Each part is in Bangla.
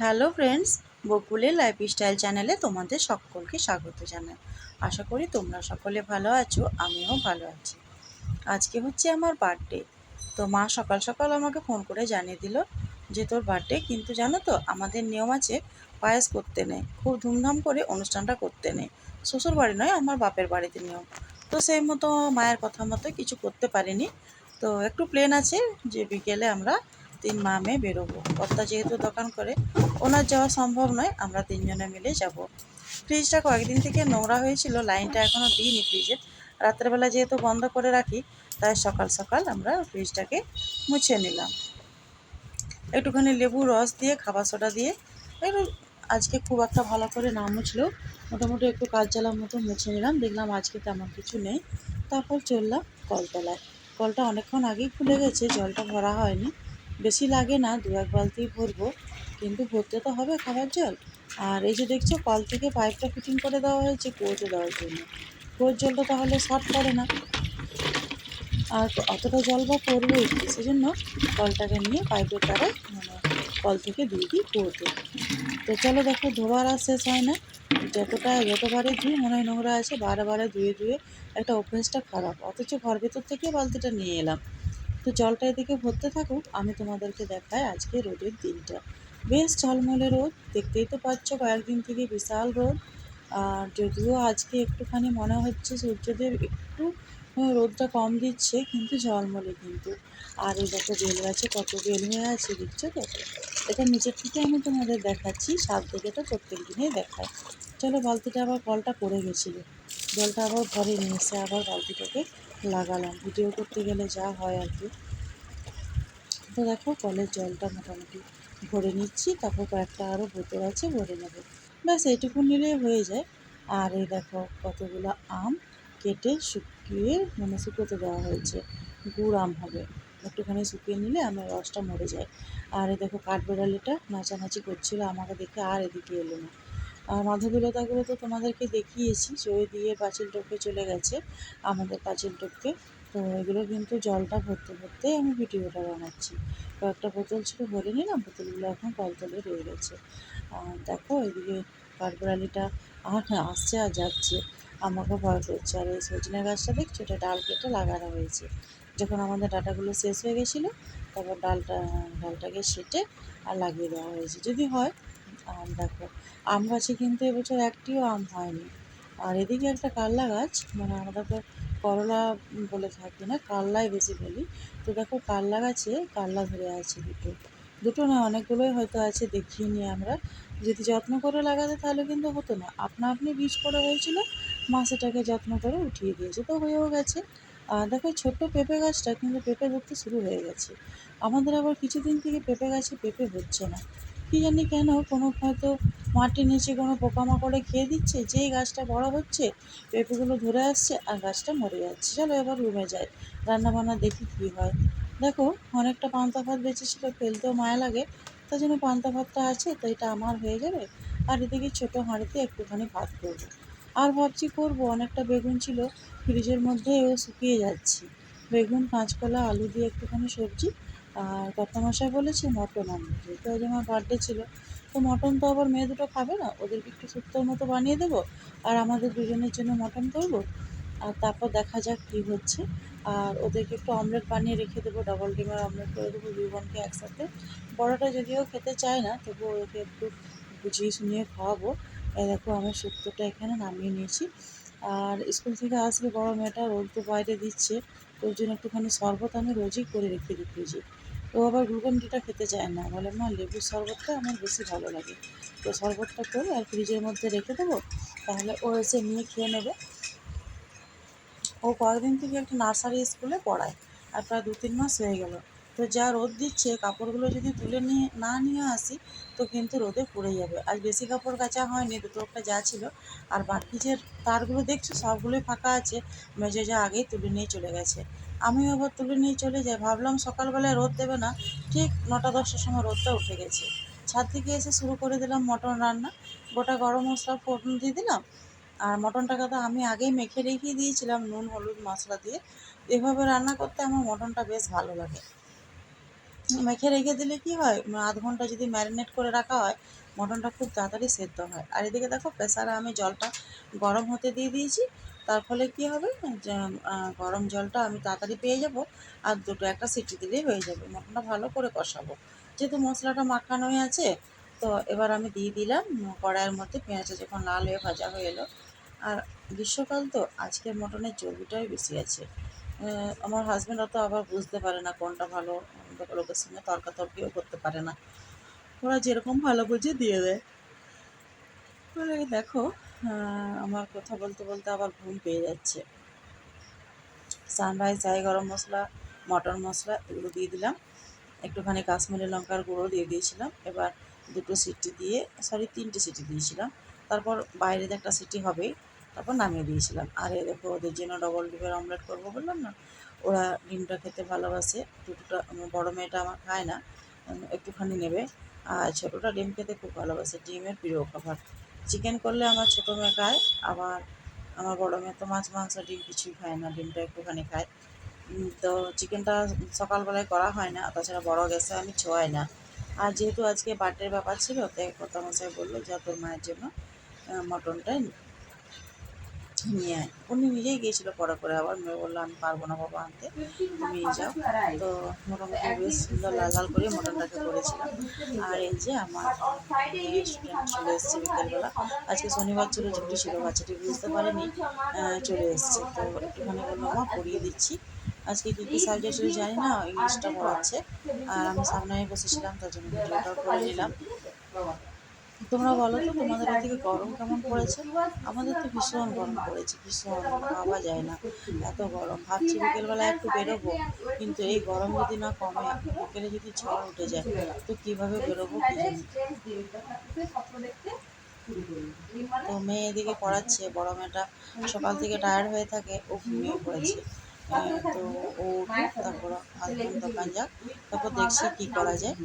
হ্যালো ফ্রেন্ডস, বকুলের লাইফস্টাইল চ্যানেলে তোমাদের সকলকে স্বাগত জানাই। আশা করি তোমরা সকলে ভালো আছো, আমিও ভালো আছি। আজকে হচ্ছে আমার বার্থডে তো মা সকাল সকাল আমাকে ফোন করে জানিয়ে দিল যে তোর বার্থডে কিন্তু জানো তো আমাদের নিয়ম আছে পায়েস করতে নেই, খুব ধুমধাম করে অনুষ্ঠানটা করতে নেই। শ্বশুর বাড়ি নয়, আমার বাপের বাড়িতে নিয়ম। তো সেই মতো মায়ের কথা মতো কিছু করতে পারিনি। তো একটু প্লেন আছে যে বিকেলে আমরা তিন মা মেয়ে বেরোবো। কর্তা যেহেতু দোকান করে, ওনার যাওয়া সম্ভব নয়, আমরা তিনজনে মিলে যাব। ফ্রিজটা কয়েকদিন থেকে নোংরা হয়েছিল, লাইনটা এখনও দিইনি ফ্রিজে। রাত্রেবেলা যেহেতু বন্ধ করে রাখি, তাই সকাল সকাল আমরা ফ্রিজটাকে মুছে নিলাম। একটুখানি লেবু রস দিয়ে, খাবার সোডা দিয়ে, একটু আজকে খুব একটা ভালো করে না মুছলেও মোটামুটি একটু কাজ জ্বালার মতো মুছে নিলাম। দেখলাম আজকে তেমন কিছু নেই। তারপর চললাম কলতলায়। কলটা অনেকক্ষণ আগেই খুলে গেছে, জলটা ভরা হয়নি। বেশি লাগে না, দু এক বালতি ভরবো, কিন্তু ভরতে তো হবে খাবার জল। আর এই যে দেখছ, কল থেকে পাইপটা ফিটিং করে দেওয়া হয়েছে কুয়োতে দেওয়ার জন্য। কুয়োর জলটা তাহলে শর্ট পড়ে না। আর অতটা জল বা পড়বেই কি সেজন্য কলটাকে নিয়ে পাইপের দ্বারা মানে কল থেকে দিয়ে দিই কুয়োতে। তো চলো দেখো, ধোবার আর শেষ হয় না। যতটা যতবারে ধুই, মনে হয় নোংরা আছে, বারে বারে ধুয়ে ধুয়ে একটা অভ্যেসটা খারাপ। অথচ ঘর ভেতর থেকে বালতিটা নিয়ে এলাম। জলটা এদিকে ভরতে থাকুক, আমি তোমাদেরকে দেখাই আজকে রোদের দিনটা। বেশ ঝলমলে রোদ, দেখতেই তো পাচ্ছ কয়েকদিন থেকে বিশাল রোদ। আর যদিও আজকে একটুখানি মনে হচ্ছে সূর্যদেব একটু রোদটা কম দিচ্ছে, কিন্তু ঝলমলে কিন্তু। আর এই দেখো বেল গাছে কত বেল হয়ে আছে, দেখছ তো? এটা নিচের থেকে আমি তোমাদের দেখাচ্ছি, সাত দিকে তো প্রত্যেক দিনেই দেখায়। চলো বালতিটা আবার কলটা পড়ে গেছিল। জলটা আবার ঘরে নিয়ে এসে আবার বালতিটাকে লাগালাম। ভিডিও করতে গেলে যা হয় আর কি। তো দেখো, কলের জলটা মোটামুটি ভরে নিচ্ছি, তারপর কয়েকটা আরও বোতল আছে, ভরে নেব। ব্যাস, এইটুকু নিলেই হয়ে যায়। আর এই দেখো, কতগুলো আম কেটে শুকিয়ে মানে শুকোতে দেওয়া হয়েছে। গুড় আম হবে। একটুখানি শুকিয়ে নিলে আমার রসটা মরে যায়। আর এই দেখো, কাঠবেড়ালিটা নাচানাচি করছিল, আমাকে দেখে আর এদিকে এলো না। মাধবীলতাগুলো তো তোমাদেরকে দেখিয়েছি চয়ে দিয়ে পাঁচিল টপকে চলে গেছে আমাদের পাঁচিল টপকে। তো এগুলো কিন্তু জলটা ভরতে ভরতেই আমি ভিডিওটা বানাচ্ছি। কয়েকটা বোতল ছিল, ভরে নিলাম, বোতলগুলো এখন কলতলে রয়ে গেছে। দেখো, এদিকে কাঠবেড়ালিটা আর আসছে আর যাচ্ছে। আমাকে ভয় করছে। আর এই সজনে গাছটা দেখছ? এটা ডাল কেটে লাগানো হয়েছে। যখন আমাদের ডাটাগুলো শেষ হয়ে গেছিল, তারপর ডালটা, ডালটাকে সেটে আর লাগিয়ে দেওয়া হয়েছে। যদি হয়, আর দেখো আম গাছে কিন্তু এবছর একটিও আম হয়নি। আর এদিকে একটা কাল্লা গাছ মানে আমরা তো করলা বলে থাকি না, কাল্লাই বেশি বলি। তো দেখো কাল্লা গাছে কাল্লা ধরে আছে দুটো। দুটো না, অনেকগুলোই হয়তো আছে, দেখিয়ে নিই আমরা। যদি যত্ন করে লাগাতে তাহলে কিন্তু হতো না। আপনা আপনি বীজ পড়ে হয়েছিল, মা সেটাকে যত্ন করে উঠিয়ে দিয়েছে, তো হয়েও গেছে। আর দেখো ছোট্ট পেঁপে গাছটা কিন্তু পেঁপে ধরতে শুরু হয়ে গেছে। আমাদের আবার কিছুদিন থেকে পেঁপে গাছে পেঁপে হচ্ছে না। কী জানি কেন কোনো হয়তো মাটির নিচে কোনো পোকামাকড়ে খেয়ে দিচ্ছে, যেই গাছটা বড় হচ্ছে, পেঁপেগুলো ধরে আসছে আর গাছটা মরে যাচ্ছে। চলো এবার রুমে যাই, রান্নাবান্না দেখি কী হয়। দেখো, অনেকটা পান্তা ভাত বেঁচেছিল, ফেলতেও মায়া লাগে, তার জন্য পান্তা ভাতটা আছে, তো এটা আমার হয়ে যাবে। আর এদিকে ছোটো হাঁড়িতে একটুখানি ভাত করব। আর ভাবছি করব, অনেকটা বেগুন ছিল, ফ্রিজের মধ্যে ও শুকিয়ে যাচ্ছে। বেগুন, কাঁচকলা, আলু দিয়ে একটুখানি সবজি আর কর্তামশাই বলেছে মটন আনবে যেহেতু আজ আমার বার্থডে ছিল, তো মটন তো আবার মেয়ে দুটো খাবে না। ওদেরকে একটু শুক্তোর মতো বানিয়ে দেবো আর আমাদের দুজনের জন্য মটন করব। আর তারপর দেখা যাক কী হচ্ছে। আর ওদেরকে একটু অমলেট বানিয়ে রেখে দেবো ডবল ডিমের অমলেট করে দেবো দুই বোনকে একসাথে। বড়োটা যদিও খেতে চায় না, তবুও ওকে একটু বুঝিয়ে শুনিয়ে খাওয়াবো। দেখো আমি শুক্তোটা এখানে নামিয়ে নিয়েছি। আর স্কুল থেকে আসবে বড় মেয়েটা রোদ তো বাইরে দিচ্ছে, ওর জন্য একটুখানি শরবত আমি রোজই করে রেখে দিই ফ্রিজে ও আবার গ্লুকন ডিটা খেতে চায় না। বলে, মা, লেবুর শরবতটা আমার বেশি ভালো লাগে। তো শরবতটা করে আর ফ্রিজের মধ্যে রেখে দেবো। তাহলে ও এসে নিয়ে খেয়ে নেবে। ও কয়েকদিন থেকে একটা নার্সারি স্কুলে পড়ায়। আর প্রায় দু তিন মাস হয়ে গেল। তো যা রোদ দিচ্ছে, কাপড়গুলো যদি তুলে নিয়ে, না নিয়ে আসি, তো কিন্তু রোদে পুড়ে যাবে। আর বেশি কাপড় কাচা হয়নি, দুটো একটা যা ছিল। আর বাকি যে তারগুলো দেখছ, সবগুলোই ফাঁকা আছে। মেজো যা আগেই তুলে নিয়ে চলে গেছে। আমিও আবার তুলে নিয়ে চলে যাই। ভাবলাম সকালবেলায় রোদ দেবে না। ঠিক নটা দশটার সময় রোদটা উঠে গেছে। ছাদ থেকে এসে শুরু করে দিলাম মটন রান্না। গোটা গরম মশলা, ফোড়ন দিয়ে দিলাম। আর মটনটাকে তো আমি আগেই মেখে রেখে দিয়েছিলাম, নুন, হলুদ মশলা দিয়ে। এভাবে রান্না করতে আমার মটনটা বেশ ভালো লাগে। মেখে রেখে দিলে কি হয়? আধ ঘণ্টা যদি ম্যারিনেট করে রাখা হয়, মটনটা খুব তাড়াতাড়ি সেদ্ধ হয়। আর এদিকে দেখো, প্রেসারে আমি জলটা গরম হতে দিয়ে দিয়েছি। তার ফলে কি হবে? গরম জলটা আমি তাড়াতাড়ি পেয়ে যাব আর দুটো একটা সিটি দিলেই হয়ে যাবে। মটনটা ভালো করে কষাবো। যেহেতু মশলাটা মাখানোই আছে, তো এবার আমি দিয়ে দিলাম কড়াইয়ের মধ্যে পেঁয়াজটা যখন লাল হয়ে ভাজা হয়ে এলো। আর গ্রীষ্মকাল তো, আজকের মটনের চর্বিটাই বেশি আছে। আমার হাজব্যান্ড অত আবার বুঝতে পারে না কোনটা ভালো লোকের সঙ্গে তর্কাতর্কিও করতে পারে না। ওরা যেরকম ভালো বুঝে দিয়ে দেয়। দেখো আমার কথা বলতে বলতে আবার ঘুম পেয়ে যাচ্ছে। সানরাইজ চাই, গরম মশলা মটন মশলা এগুলো দিয়ে দিলাম। একটুখানি কাশ্মীরি লঙ্কার গুঁড়ো দিয়ে দিয়েছিলাম। এবার দুটো সিটি দিয়ে সরি তিনটে সিটি দিয়েছিলাম। তারপর বাইরে একটা সিটি হবেই, তারপর নামিয়ে দিয়েছিলাম। আর এ দেখো, ওদের জন্য ডবল ডিমের অমলেট করব বললাম না? ওরা ডিমটা খেতে ভালোবাসে। দুটোটা বড়ো মেয়েটা আমার খায় না একটুখানি নেবে। আর ছোটোটা ডিম খেতে খুব ভালোবাসে ডিমের প্রিয় খাবার। চিকেন করলে আমার ছোটো মেয়ে খায় আবার আমার বড়ো মেয়ে তো মাছ মাংস ডিম কিছুই খায় না ডিমটা একটুখানি খায়। তো চিকেনটা সকালবেলায় করা হয় না তাছাড়া বড় গ্যাসে আমি ছোঁয়াই না। আর যেহেতু আজকে বার্থডের ব্যাপার ছিল তাই কথা মশাই বলল যা তোর মায়ের জন্য আহ, মটনটা নিয়ে আয়। উনি নিজেই গিয়েছিল পরে করে আবার। মেয়ে বলল আমি পারব না বাবা আনতে। তুমি যাও। তো মোটামুটি বেশ সুন্দর লাল লাল করে মটনটাকে করেছিলাম। আর এই যে আমার স্টুডেন্ট চলে এসেছে বিকেলবেলা। আজকে শনিবার ছিল, ছুটি ছিল, বাচ্চাটি বুঝতে পারেনি চলে এসেছে। তো একটুখানি বলল মা পড়িয়ে দিচ্ছি। আজকে কী কী সাবজেক্ট ছিল জানি না ইংলিশটা পড়াচ্ছে। আর আমি সামনে বসেছিলাম, তার জন্য ভিডিওটাও করে নিলাম। তোমরা বলো তো, তোমাদের ওদিকে গরম কেমন পড়েছে? আমাদের তো ভীষণ গরম পড়েছে, ভীষণ, ভাবা যায় না। এত গরম, ভাবছি বিকেলবেলা একটু বেরোবো, কিন্তু এই গরম যদি না কমে, বিকেলে যদি ঝড় উঠে যায়, তো কীভাবে বেরোবো তো মেয়ে এদিকে পড়াচ্ছে, বড় মেয়েটা সকাল থেকে টায়ার্ড হয়ে থাকে, ও ঘুমিয়ে পড়েছে। তো ও তারপর দোকান যাক, তারপর দেখছি কী করা যায়।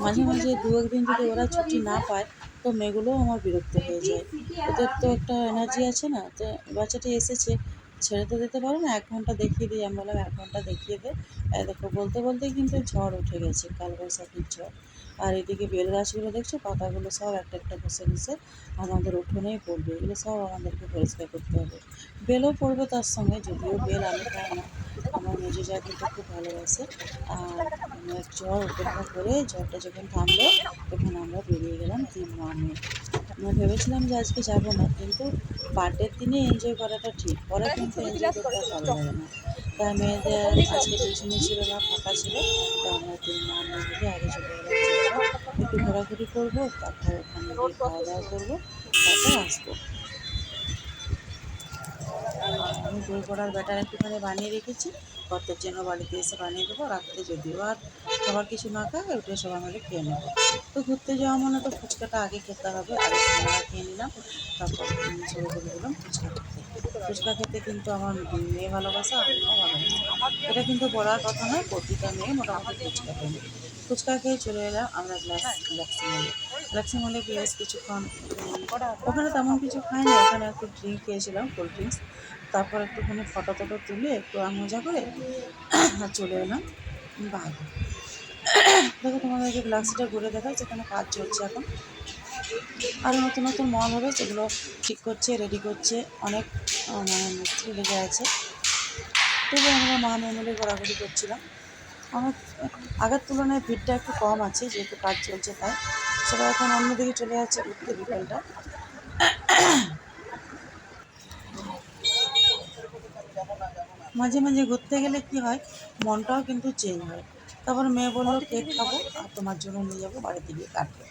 মাঝে মাঝে দু একদিন যদি ওরা ছুটি না পায় তো মেয়েগুলোও আমার বিরক্ত হয়ে যায় ওদের তো একটা এনার্জি আছে না তো বাচ্চাটি এসেছে ছেড়ে তো দিতে পারো না, এক ঘণ্টা দেখিয়ে দিই। আমি বললাম, এক ঘণ্টা দেখিয়ে দে। দেখো, বলতে বলতেই কিন্তু ঝড় উঠে গেছে, কালবৈশাখীর ঝড়। আর এদিকে বেল গাছগুলো দেখছ, পাতাগুলো সব একটা একটা বসে বসে আমাদের উঠোনেই পড়বে। এগুলো সব আমাদেরকে পরিষ্কার করতে হবে। বেলও পড়বে তার সঙ্গে, যদিও বেল আমি খাই না। আমার মেজো যা কিন্তু খুব ভালোবাসে। আর ঝড় উপেক্ষা করে ঝড়টা যখন থামলো, তখন আমরা বেরিয়ে গেলাম তিন মা মেয়ে আমরা ভেবেছিলাম যে আজকে যাব না, কিন্তু বার্থডের দিনে এনজয় করাটা ঠিক। পরে কিন্তু এনজয় করতে ভালো লাগে না। তাই মেয়েদের আজকে টিউশনি ছিল না, ফাঁকা ছিল, তো আমরা তিন মা মিলে আগে চলে গেলাম একটু ঘোরাঘুরি করব, তারপর ওখানে গিয়ে খাওয়া দাওয়া করব, তারপর আসব। আমি দই বড়ার ব্যাটার একটুখানি বানিয়ে রেখেছি কর্তের জন্য বাড়িতে এসে বানিয়ে দেবো রাত্রে যদিও আর সবার কিছু না খায় উঠে সবাই মিলে খেয়ে নেব। তো ঘুরতে যাওয়া মানে তো ফুচকাটা আগে খেতে হবে সিঙ্গারা খেয়ে নিলাম, তারপর ছেড়ে বলে দিলাম ফুচকা খেতে। ফুচকা খেতে কিন্তু আমার মেয়ে ভালোবাসে আমিও ভালোবাসি। এটা কিন্তু বলার কথা নয়, প্রতিটা মেয়ে মোটামুটি ফুচকা খেয়ে ফুচকা খেয়ে চলে এলাম আমরা গ্লাস গ্লাক্সি মলে। গ্লাক্সি মলে বেশ কিছুক্ষণ ওখানে তেমন কিছু খাইনি ওখানে একটু ড্রিঙ্ক খেয়েছিলাম কোল্ড ড্রিঙ্কস তারপর একটুখানি ফটো টটো তুলে একটু আর মজা করে আর চলে এলাম বাইরে দেখো, তোমাদেরকে গ্লাসটা ঘুরে দেখাই যেখানে কাজ চলছে এখন। আরও নতুন নতুন মল হবে, সেগুলো ঠিক করছে রেডি করছে। অনেক মানে মিস্ত্রি লেগে আছে। তবু আমরা মা মেমোলে ঘোরাঘুরি করছিলাম। আমার আগের তুলনায় ভিড়টা একটু কম আছে, যেহেতু কাজ চলছে তাই। সবাই এখন অন্যদিকে চলে যাচ্ছে উঠতে বিকেলটা। মাঝে মাঝে ঘুরতে গেলে কি হয়, মনটাও কিন্তু চেঞ্জ হয়। তারপর মেয়ে বলল, কেক খাব আর তোমার জন্য নিয়ে যাব বাড়িতে গিয়ে কাটবো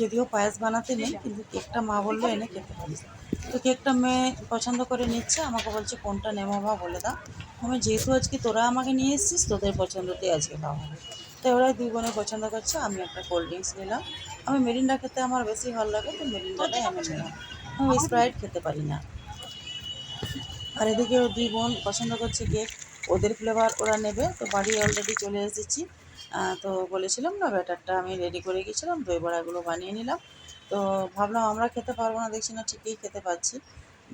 যদিও পায়েস বানাতে নেই, কিন্তু কেকটা মা বলল, এনে খেতে পারিস। তো কেকটা মেয়ে পছন্দ করে নিচ্ছে, আমাকে বলছে, কোনটা নেব বা বলে দাও। আমি, যেহেতু আজকে তোরা আমাকে নিয়ে এসেছিস, তোদের পছন্দতেই আজকে খাওয়া হবে তো ওরাই দুই বোনে পছন্দ করছে, আমি একটা কোল্ড ড্রিঙ্কস নিলাম। আমি মেরিন্ডা খেতে আমার বেশি ভালো লাগে, তো মেরিন্ডাটাই আমি নিলাম। আমি স্প্রাইট খেতে পারি না। আর এদিকে ও দুই বোন পছন্দ করছে কেক। ওদের ফ্লেভার ওরা নেবে। তো বাড়ি অলরেডি চলে এসেছি। তো বলেছিলাম না, ব্যাটারটা আমি রেডি করে গেছিলাম। দই বড়াগুলো বানিয়ে নিলাম। তো ভাবলাম আমরা খেতে পারব না, দেখছি না ঠিকই খেতে পাচ্ছি।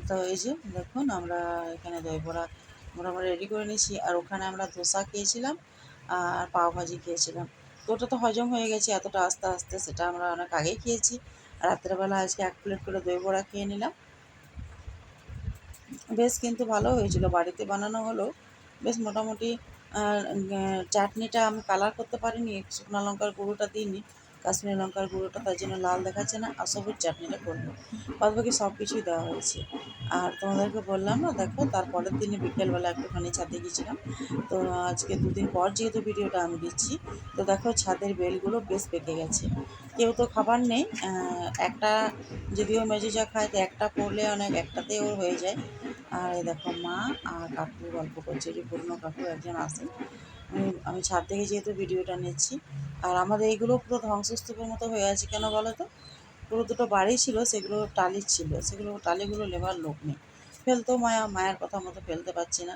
তো এই যে দেখুন, আমরা এখানে দই বড়া মোটামুটি রেডি করে নিয়েছি। আর ওখানে আমরা ধোসা খেয়েছিলাম, আর পাও ভাজি খেয়েছিলাম। তো ওটা তো হজম হয়ে গেছে, এতটা আস্তে আস্তে সেটা আমরা অনেক আগেই খেয়েছি। রাত্রেবেলা আজকে এক প্লেট করে দই বড়া খেয়ে নিলাম। বেশ কিন্তু ভালো হয়েছিল। বাড়িতে বানানো হলো। বেশ মোটামুটি চাটনিটা আমি কালার করতে পারিনি, শুকনো লঙ্কার গুঁড়োটা দিইনি, কাশ্মীরি লঙ্কার গুঁড়োটা, তার জন্য লাল দেখাচ্ছে না, আর সবুজ চাটনিটা করব। বাদ বাকি সব কিছুই দেওয়া হয়েছে। আর তোমাদেরকে বললাম না, দেখো, তারপরের দিনে বিকেলবেলা একটুখানি ছাদে গেছিলাম তো আজকে দুদিন পর যেহেতু ভিডিওটা আমি দিচ্ছি, তো দেখো ছাদের বেলগুলো বেশ পেকে গেছে। কেউ তো খাবার নেই একটা যদিও মেজে যা খায়, তো একটা পড়লে অনেক একটাতে ওর হয়ে যায়। আর এই দেখো মা আর কাকু গল্প করছে যে পুরনো কাকু একজন আসেন আমি আমি ছাদ থেকে যেহেতু ভিডিওটা নিচ্ছি, আর আমাদের এইগুলো পুরো ধ্বংসস্তূপের মতো হয়ে আছে কেন বলো তো? পুরো দুটো বাড়ি ছিল, সেগুলো টালির ছিল, সেগুলো টালিগুলো নেবার লোক নেই। ফেলতেও মায়া, মায়ের কথা মতো ফেলতে পারছি না।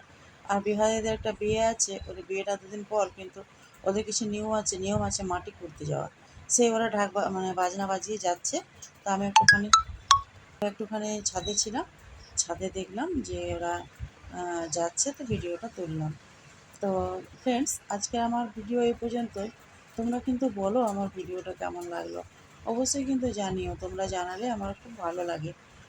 আর বিহারিদের একটা বিয়ে আছে, ওদের বিয়েটা দুদিন পর, কিন্তু ওদের কিছু নিয়ম আছে নিয়ম আছে মাটি খুঁড়তে যাওয়া সেই ওরা ঢাক মানে বাজনা বাজিয়ে যাচ্ছে। তা আমি একটুখানি একটুখানি ছাদে ছিলাম ছাদে দেখলাম যে ওরা যাচ্ছে, তো ভিডিওটা তুললাম। তো ফ্রেন্ডস আজকে আমার ভিডিও এই পর্যন্ত। তোমরা কিন্তু বলো আমার ভিডিওটা কেমন লাগল। অবশ্যই কিন্তু জানিও, তোমরা জানালে আমার খুব ভালো লাগে।